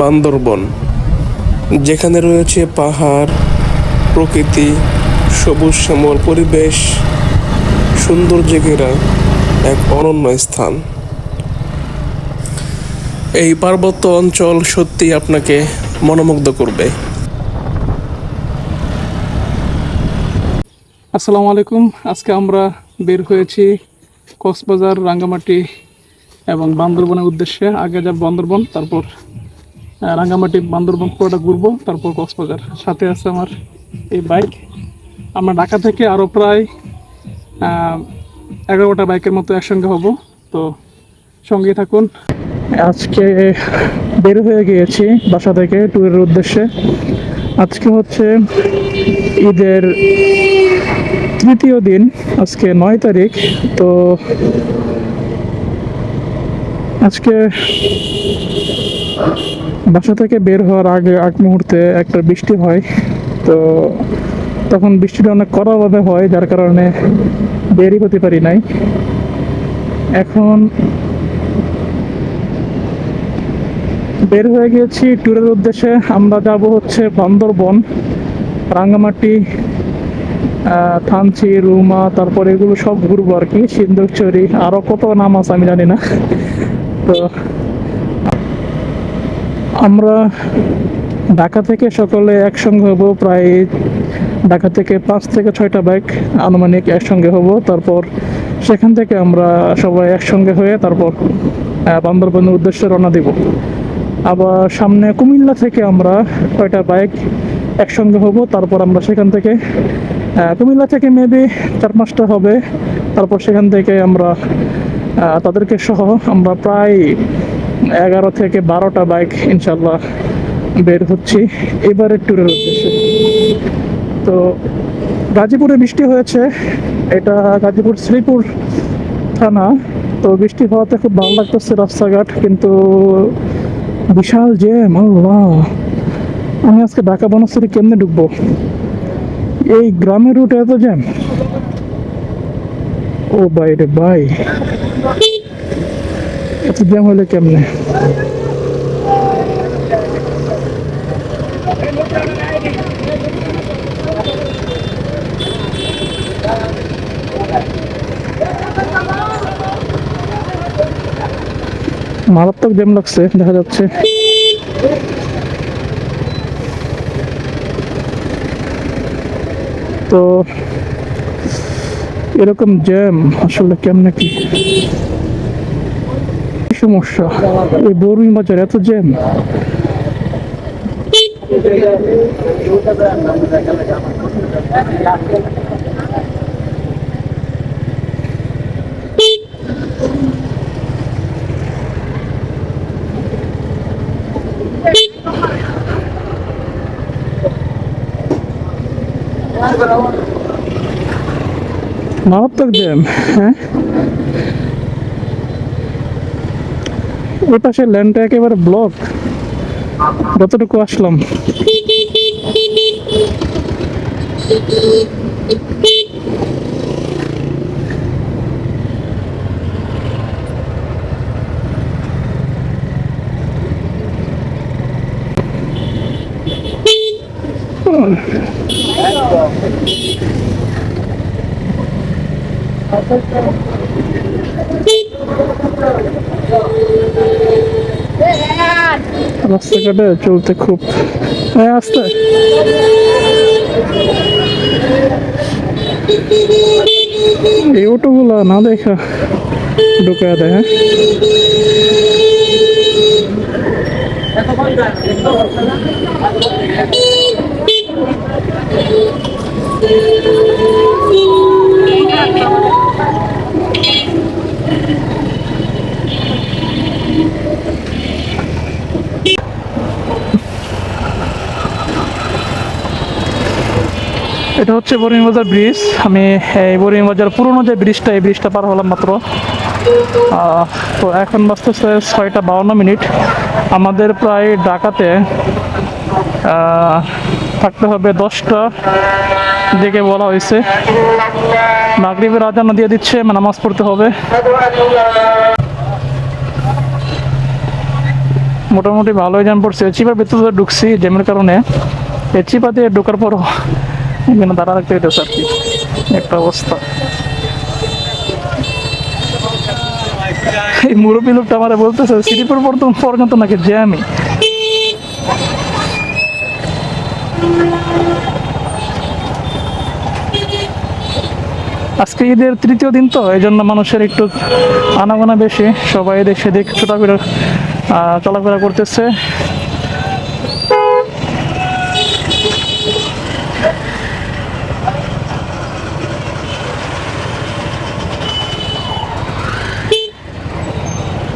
বান্দরবন, যেখানে রয়েছে পাহাড়, প্রকৃতি, সবুজ শ্যামল পরিবেশ সৌন্দর্যে ঘেরা এক অনন্য স্থান। এই পার্বত্য অঞ্চল সত্যি আপনাকে মনোমুগ্ধ করবে। আসসালামু আলাইকুম। আজকে আমরা বের হয়েছি কক্সবাজার, রাঙ্গামাটি এবং বান্দরবনের উদ্দেশ্যে। আগে যা বান্দরবন, তারপর রাঙ্গামাটি বান্দরবন পুরোটা ঘুরবো, তারপর কক্সবাজার। সাথে আছে আমার এই বাইক। আমরা ঢাকা থেকে আরও প্রায় এগারোটা বাইকের মতো একসঙ্গে হব। তো সঙ্গে থাকুন। আজকে বের হয়ে গিয়েছি বাসা থেকে ট্যুরের উদ্দেশ্যে। আজকে হচ্ছে ঈদের তৃতীয় দিন, আজকে নয় তারিখ। তো আজকে বাসা থেকে বের হওয়ার আগে, আগ মুহূর্তে একটা বৃষ্টি হয়। তো তখন বৃষ্টিটা অনেক কড়াভাবে হয়, যার কারণে বেরই হতে পারি নাই। এখন বের হয়ে গিয়েছি ট্যুরের উদ্দেশ্যে। আমরা যাব হচ্ছে বান্দরবন, রাঙ্গামাটি থানচি, রুমা, তারপরে এগুলো সব ঘুরবো আর কি। সিন্দুকচুরি আরও কত নাম আছে আমি জানি না। তো আমরা ঢাকা থেকে সকলে একসঙ্গে হব, প্রায় ঢাকা থেকে পাঁচ থেকে ছয়টা বাইক আনুমানিক একসঙ্গে হব। তারপর সেখান থেকে আমরা সবাই একসঙ্গে হয়ে তারপর বান্দরবনের উদ্দেশ্যে রওনা দিব। আবার সামনে কুমিল্লা থেকে আমরা কয়টা বাইক একসঙ্গে হব। তারপর আমরা সেখান থেকে কুমিল্লা থেকে মেবি চার পাঁচটা হবে। তারপর সেখান থেকে আমরা তাদেরকে সহ আমরা প্রায় এগারো থেকে বারোটা বাইক ইনশাল্লাহ বের হচ্ছি। এবারের ট্যুরের উদ্দেশ্যে। তো গাজীপুরে বৃষ্টি হয়েছে। এটা গাজীপুর শ্রীপুর থানা। তো বৃষ্টি হওয়াতে খুব ভালো লাগতেছে রাস্তাঘাট, কিন্তু বিশাল জ্যাম, আল্লাহ। আমি আজকে ঢাকা বনস্থলী কেমনে ঢুকবো? এই গ্রামের রুটে এত জ্যাম? ও ভাই রে ভাই। এত জ্যাম হলে কেমনে? মারাত্মক জ্যাম লাগছে, দেখা যাচ্ছে। তো, এরকম জ্যাম আসলে কেমনে কি? কি সমস্যা এই বরুই বাজার এত জ্যাম মারাত্মক জ্যাম ওই পাশে ল্যান্ডটা একেবারে ব্লক। যতটুকু আসলাম। রাস্তাঘাটে চলতে খুব হ্যাঁ আসতে। এই অটোগুলো না দেখা ঢুকে দেয় হ্যাঁ? এটা হচ্ছে বরিংবাজার ব্রিজ। আমি এই বরিংবাজার পুরনো যে ব্রিজটা, এই ব্রিজটা পার হলাম মাত্র। তো এখন বাজতেছে ছয়টা বাউন্ন মিনিট। আমাদের প্রায় ঢাকাতে থাকতে হবে দশটা। দিকে বলা হয়েছে, মাগরিবের আজান দিয়ে দিচ্ছে, নামাজ পড়তে হবে। মোটামুটি ভালোই জ্যাম পড়ছে। চিপার ভিতরে ঢুকছি জ্যামের কারণে এই চিপা দিয়ে ঢোকার পরও এখানে দাঁড়া রাখতে হইতেছে আর কি। একটা অবস্থা। এই মুরব্বী লোকটা আমার বলতেছে পর্যন্ত পর্যন্ত নাকি জ্যামই। আজকে ঈদের তৃতীয় দিন তো এই জন্য মানুষের একটু আনাগোনা বেশি। সবাই এদিক সেদিক ছোটাফেরা চলাফেরা করতেছে।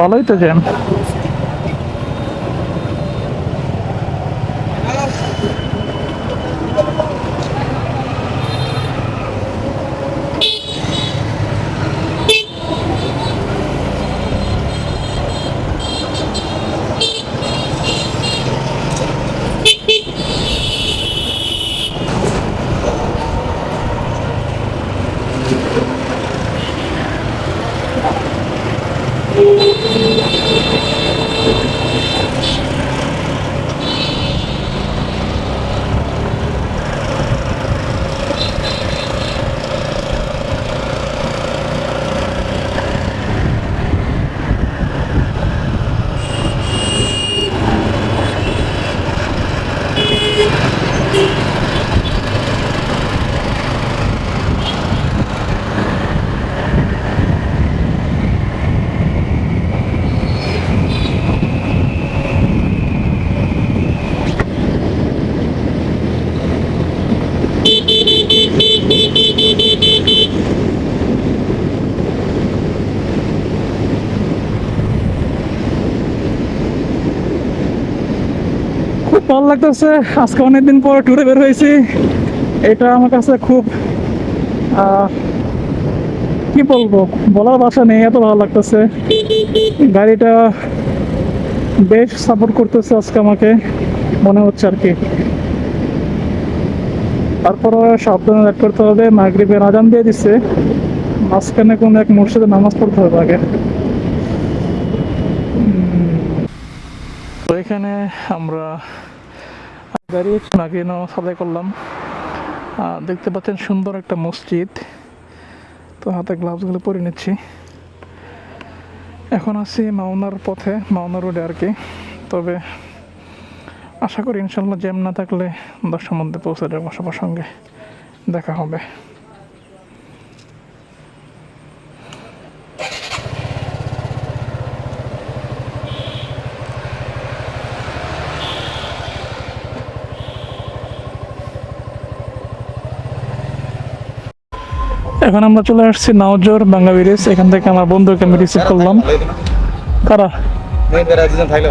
ভালোই তো জ্যাম ভালো লাগতেছে। আজকে অনেকদিন পর ট্যুরে বের হয়েছি। এটা আমার কাছে খুব কি বলব? বলার ভাষা নেই, এত ভালো লাগতেছে। গাড়িটা বেশ সাপোর্ট করতেছে আজকে আমাকে, মনে হচ্ছে আর কি। তারপরে সাবধানে অ্যাড করতে হবে, মাগরিবের আজান দিয়ে দিচ্ছে মাঝখানে কোনো এক মসজিদে নামাজ পড়তে হবে আগে। তো এখানে আমরা গাড়ি নাকি নামাজ আদায় করলাম। দেখতে পাচ্ছেন সুন্দর একটা মসজিদ। তো হাতে গ্লাভসগুলো পরে নিচ্ছি। এখন আছি মাওনার পথে, মাওনা রোডে আর কি। তবে আশা করি ইনশাল্লাহ জ্যাম না থাকলে দশটার মধ্যে পৌঁছে যাব সবার সঙ্গে। দেখা হবে। এখন আমরা চলে আসছি নাওজোর বাঙ্গা ব্রিজ এখান থেকে আমার বন্ধুকে আমি রিসিভ করলাম। কারা? থাকলে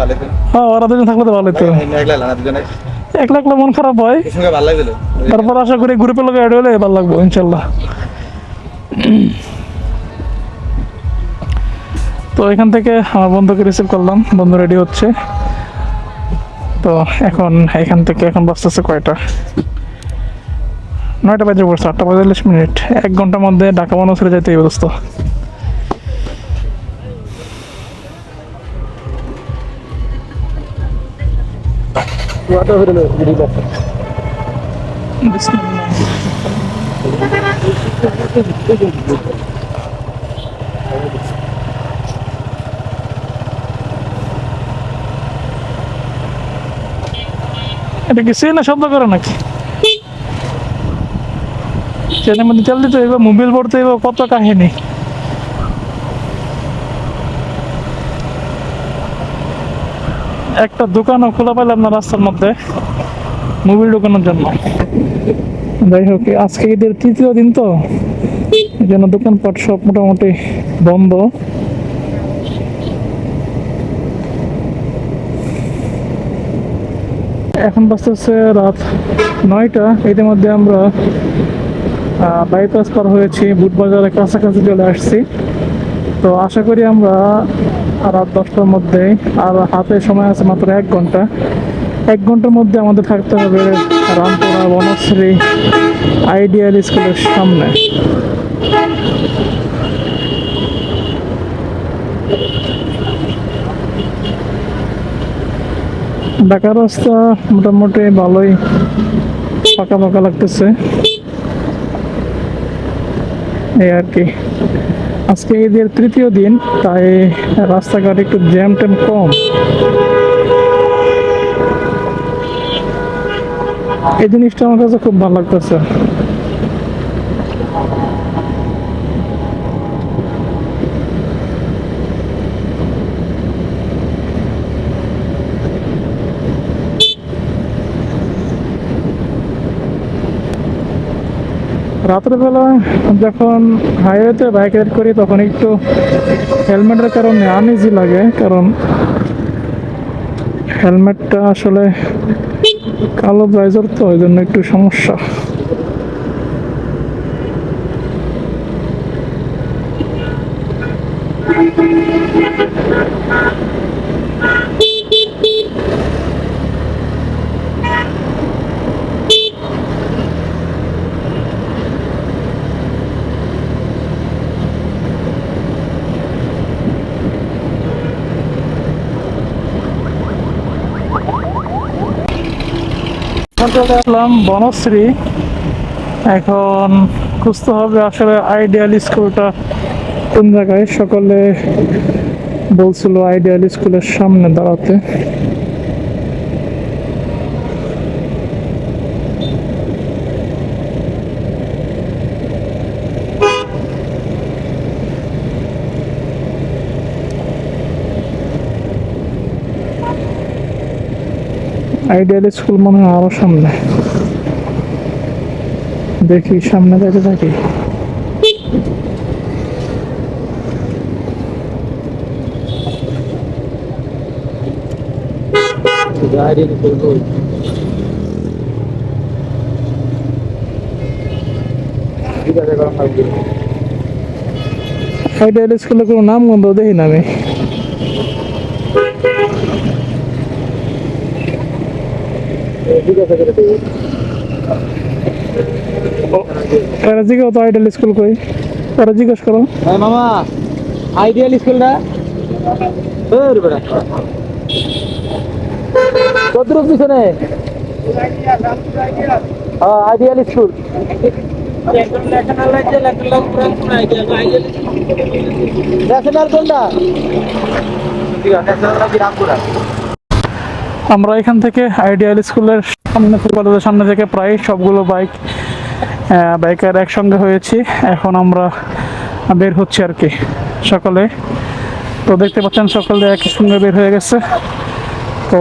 হ্যাঁ ওরা দুজন থাকলে তো ভালো তো একলা না একলা একলা মন খারাপ হয়। তারপর আশা করি গ্রুপের লোক অ্যাড হলে ভালো লাগবো ইনশাল্লাহ। তো এখান থেকে আমার বন্ধুকে রিসিভ করলাম। বন্ধু রেডি হচ্ছে। তো এখন এখান থেকে এখন বাঁচতেছে কয়টা? নয়টা বাজে পড়ছে আটটা পঁয়তাল্লিশ মিনিট। এক ঘণ্টার মধ্যে ঢাকা মানুষ ছেড়ে যেতে এই ব্যবস্থা এটা কি সে না শব্দ করে নাকি? ট্রেনের মধ্যে তেল দিতে হইব, মোবিল পড়তে হইব, কত কাহিনী। একটা দোকানও খোলা পাইলাম না রাস্তার মধ্যে, মোবিল ঢোকানোর জন্য। যাই হোক, আজকে ঈদের তৃতীয় দিন তো, এই জন্য দোকানপাট সব মোটামুটি বন্ধ। এখন বাজতেছে রাত নয়টা ইতিমধ্যে আমরা বাইপাস পার হয়েছি বুটবাজারের কাছাকাছি চলে আসছি। তো আশা করি আমরা রাত দশটার মধ্যে, আর হাতে সময় আছে মাত্র এক ঘণ্টা। এক ঘণ্টার মধ্যে আমাদের থাকতে হবে রামপুরা বনশ্রী আইডিয়াল স্কুলের সামনে। ঢাকার রাস্তা মোটামুটি ভালোই পাকা ফাঁকা লাগতেছে। এই আর কি। আজকে ঈদের তৃতীয় দিন, তাই রাস্তাঘাট একটু জ্যাম ট্যাম কম। এই জিনিসটা আমার কাছে খুব ভালো লাগতেছে। রাত্রেবেলা যখন হাইওয়েতে বাইক রাইড করি, তখন একটু হেলমেটের কারণে আনইজি লাগে, কারণ হেলমেটটা আসলে কালো ব্রাইজার তো ওই জন্য একটু সমস্যা এখন চলে আসলাম বনশ্রী। এখন খুঁজতে হবে আসলে আইডিয়াল স্কুলটা কোন জায়গায়। সকলে বলছিল আইডিয়াল স্কুলের সামনে দাঁড়াতে। আইডিয়াল স্কুল মনে হয় আরও সামনে। দেখি সামনে যেতে থাকি। আইডিয়াল স্কুলের কোনো নাম গন্ধ দেখি না আমি। তারা জিজ্ঞাসা তো আইডিয়াল স্কুল কই? তারা জিজ্ঞেস করো। হ্যাঁ মামা আইডিয়াল স্কুলটা ওর বেটা। কত পিছনে। হ্যাঁ আইডিয়াল স্কুল ন্যাশনাল কোনটা? ঠিক আছে ন্যাশনাল নাকি রামপুরা। আমরা এখান থেকে আইডিয়াল স্কুলের সামনে কলেজের সামনে থেকে প্রায় সবগুলো বাইক বাইকার একসঙ্গে হয়েছি। এখন আমরা বের হচ্ছি আর কি সকালে। তো দেখতে পাচ্ছেন সকালে একই সঙ্গে বের হয়ে গেছে। তো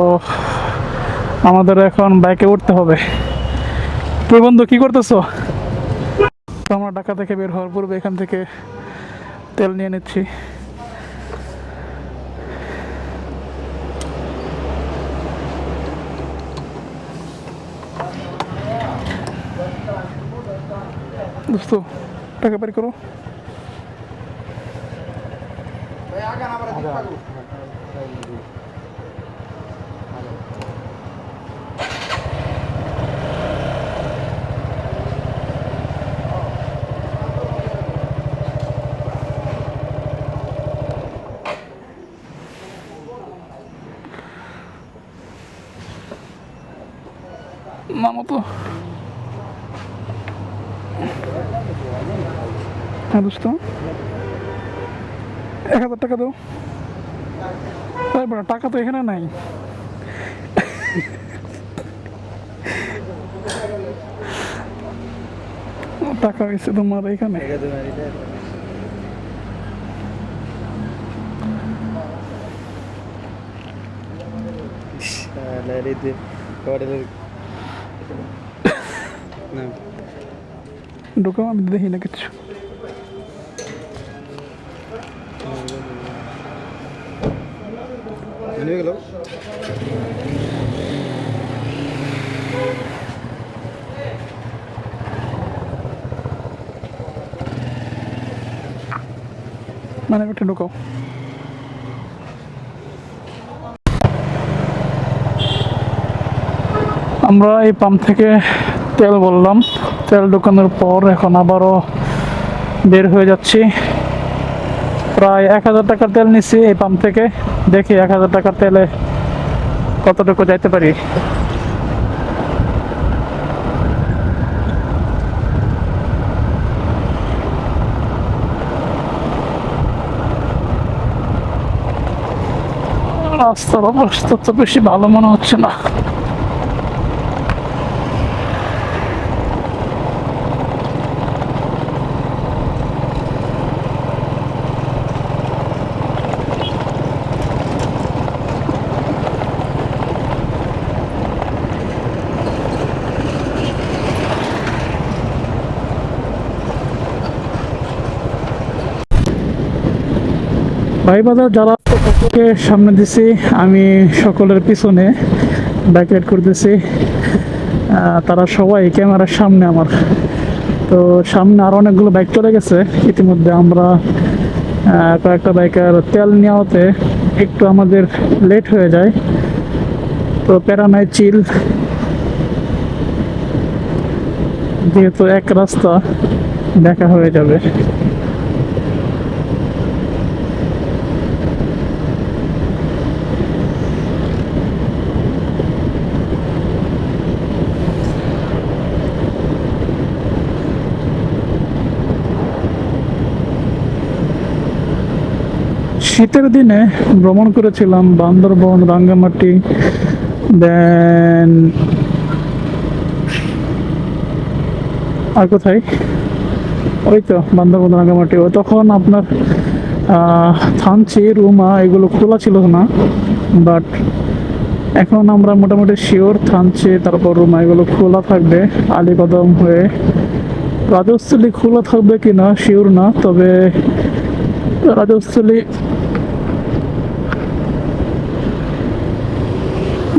আমাদের এখন বাইকে উঠতে হবে। তুই বন্ধু, কি করতেছো? তো আমরা ঢাকা থেকে বের হওয়ার পূর্বে এখান থেকে তেল নিয়ে নিচ্ছি। দোস্ত টাকা বের করো নামো তো হ্যাঁ দোস্ত এক হাজার টাকা দাও। তারপরে টাকা তো এখানে নাই। টাকা হয়েছে তোমার এখানে। ঢুকাও আমি দেখি না কিছু। নিয়ে গেল। মানে একটা ঢুকাও। আমরা এই পাম্প থেকে তেল বললাম। তেল ঢুকানোর পর এখন আবারও বের হয়ে যাচ্ছি। প্রায় এক হাজার টাকার তেল নিচ্ছি এই পাম্প থেকে। দেখি এক হাজার টাকার তেলে কতটুকু যাইতে পারি? রাস্তার অবস্থা তো বেশি ভালো মনে হচ্ছে না। ভাই বাজার যারা সকলকে সামনে দিছি। আমি সকলের পিছনে ব্যাকলাইট করতেছি। তারা সবাই ক্যামেরার সামনে আমার। তো সামনে আরও অনেকগুলো বাইক চলে গেছে। ইতিমধ্যে আমরা কয়েকটা বাইকের তেল নেওয়াতে একটু আমাদের লেট হয়ে যায়। তো প্যারানাই চিল, যেহেতু এক রাস্তা দেখা হয়ে যাবে। শীতের দিনে ভ্রমণ করেছিলাম বান্দরবন, রাঙ্গামাটি দেন আর কোথায়? ওই তো বান্দরবন, রাঙ্গামাটি। তখন আপনার থানচি, রুমা এগুলো খোলা ছিল না বাট এখন আমরা মোটামুটি শিওর থানচি, তারপর রুমা এগুলো খোলা থাকবে আলীকদম হয়ে। রাজস্থলী খোলা থাকবে কিনা শিওর না, তবে রাজস্থলী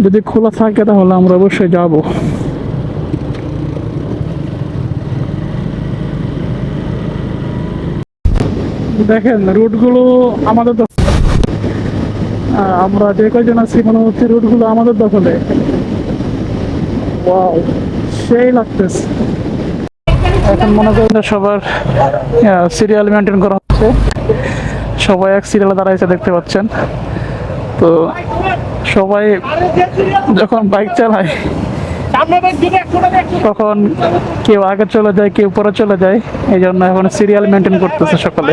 যদি খোলা থাকে তাহলে আমরা অবশ্যই যাব। দেখেন, রুটগুলো আমাদের আমরা যে কয়জন আছি মনে হচ্ছে রুটগুলো আমাদের দখলে। সেই লাগতেছে। এখন মনে করেন সবার সিরিয়াল মেনটেন করা হচ্ছে। সবাই এক সিরিয়ালে দাঁড়াইছে, দেখতে পাচ্ছেন। তো সবাই যখন বাইক চালায়, তখন কেউ আগে চলে যায়, কেউ পরে চলে যায়। এই জন্য এখন সিরিয়াল মেনটেন করতেছে সকলে।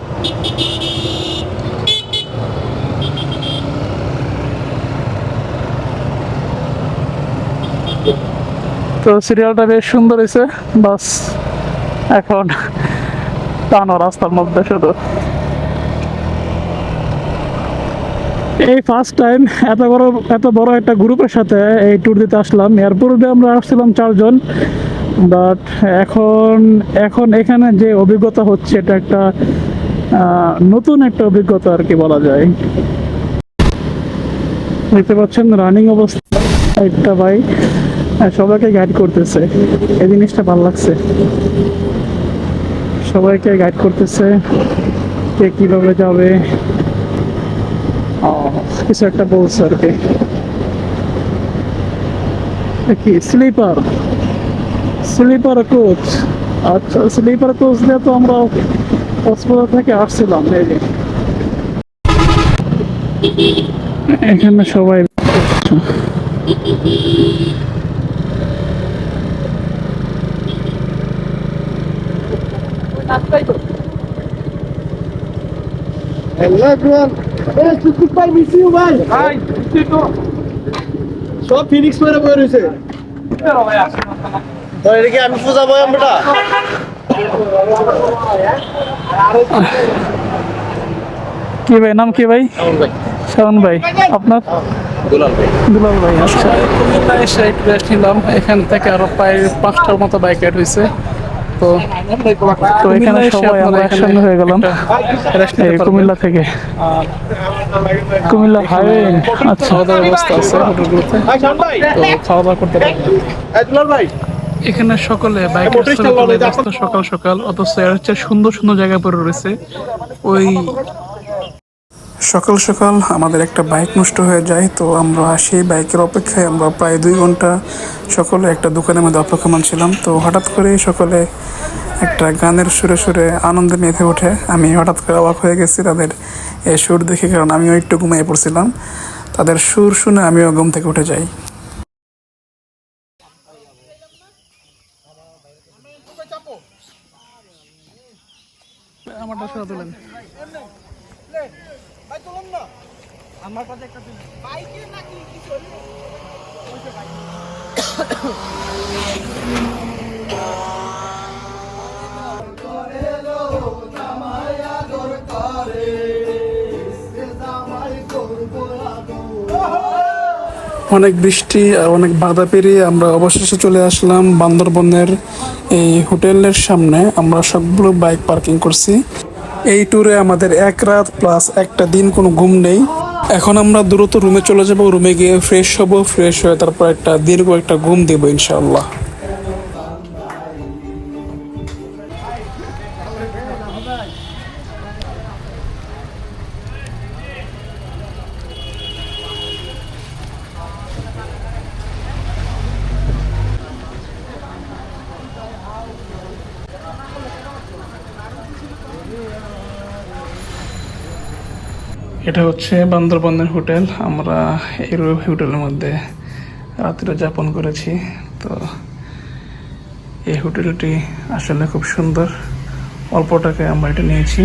তো সিরিয়ালটা বেশ সুন্দর হয়েছে। বাস, এখন টানো রাস্তার মধ্যে শুধু। এই ফার্স্ট টাইম এত বড় এত বড় একটা গ্রুপের সাথে এই ট্যুর দিতে আসলাম। এর পূর্বে আমরা আসছিলাম চারজন বাট এখন এখন এখানে যে অভিজ্ঞতা হচ্ছে, এটা একটা নতুন একটা অভিজ্ঞতা আর কি বলা যায়। দেখতে পাচ্ছেন রানিং অবস্থা, একটা বাইক সবাইকে গাইড করতেছে। এই জিনিসটা ভালো লাগছে। সবাইকে গাইড করতেছে কে কীভাবে যাবে। কিছু একটা বলছে আর কি। স্লিপার স্লিপার কোচ আচ্ছা স্লিপার কোচ দিয়ে তো আমরা কক্সবাজার থেকে আসছিলাম, এই এখানে সবাই হ্যালো এভরিওয়ান। এ সুকুট ভাই মিস ইউ ভাই। ভাই সব ফিনিক্স মেরে বই রইছে তো এদিকে আমি পূজা বই আমরা কি ভাই নাম কি ভাই? শাওন ভাই। আপনার? দুলাল ভাই। দুলাল ভাই আচ্ছা। কুমিল্লা এসে একটু রেস্ট নিলাম। এখান থেকে আরও প্রায় পাঁচটার মতো বাইক রাইড হয়েছে তো তো এখানে সবাই আমরা একসঙ্গে হয়ে গেলাম। কুমিল্লা থেকে। কুমিল্লা হাইওয়ে আচ্ছা। খাওয়া দাওয়ার ব্যবস্থা আছে হোটেলগুলোতে। তো খাওয়া দাওয়া করতে পারি এখানে সকলে বাইক ব্যস্ত সকাল সকাল অথচ এর হচ্ছে সুন্দর সুন্দর জায়গা পড়ে রয়েছে। ওই সকাল সকাল আমাদের একটা বাইক নষ্ট হয়ে যায়, তো আমরা সেই বাইকের অপেক্ষায় আমরা প্রায় দুই ঘণ্টা সকলে একটা দোকানের মধ্যে অপেক্ষমান ছিলাম। তো হঠাৎ করেই সকলে একটা গানের সুরে সুরে আনন্দে মেতে ওঠে। আমি হঠাৎ করে অবাক হয়ে গেছি তাদের এই সুর দেখে, কারণ আমিও একটু ঘুমিয়ে পড়ছিলাম। তাদের সুর শুনে আমিও ঘুম থেকে উঠে যাই। আমারটা সরা তোলেন অনেক বৃষ্টি আর অনেক বাধা পেরিয়ে আমরা অবশেষে চলে আসলাম বান্দরবনের এই হোটেলের সামনে। আমরা সবগুলো বাইক পার্কিং করছি। এই ট্যুরে আমাদের এক রাত প্লাস একটা দিন কোনো ঘুম নেই। এখন আমরা দ্রুত রুমে চলে যাব রুমে গিয়ে ফ্রেশ হব ফ্রেশ হয়ে তারপর একটা দীর্ঘ একটা ঘুম দেবো ইনশাআল্লাহ। এটা হচ্ছে বান্দরবনের হোটেল। আমরা এই হোটেলের মধ্যে রাত্রে যাপন করেছি। তো এই হোটেলটি আসলে খুব সুন্দর। অল্প টাকায় আমরা এটা নিয়েছি।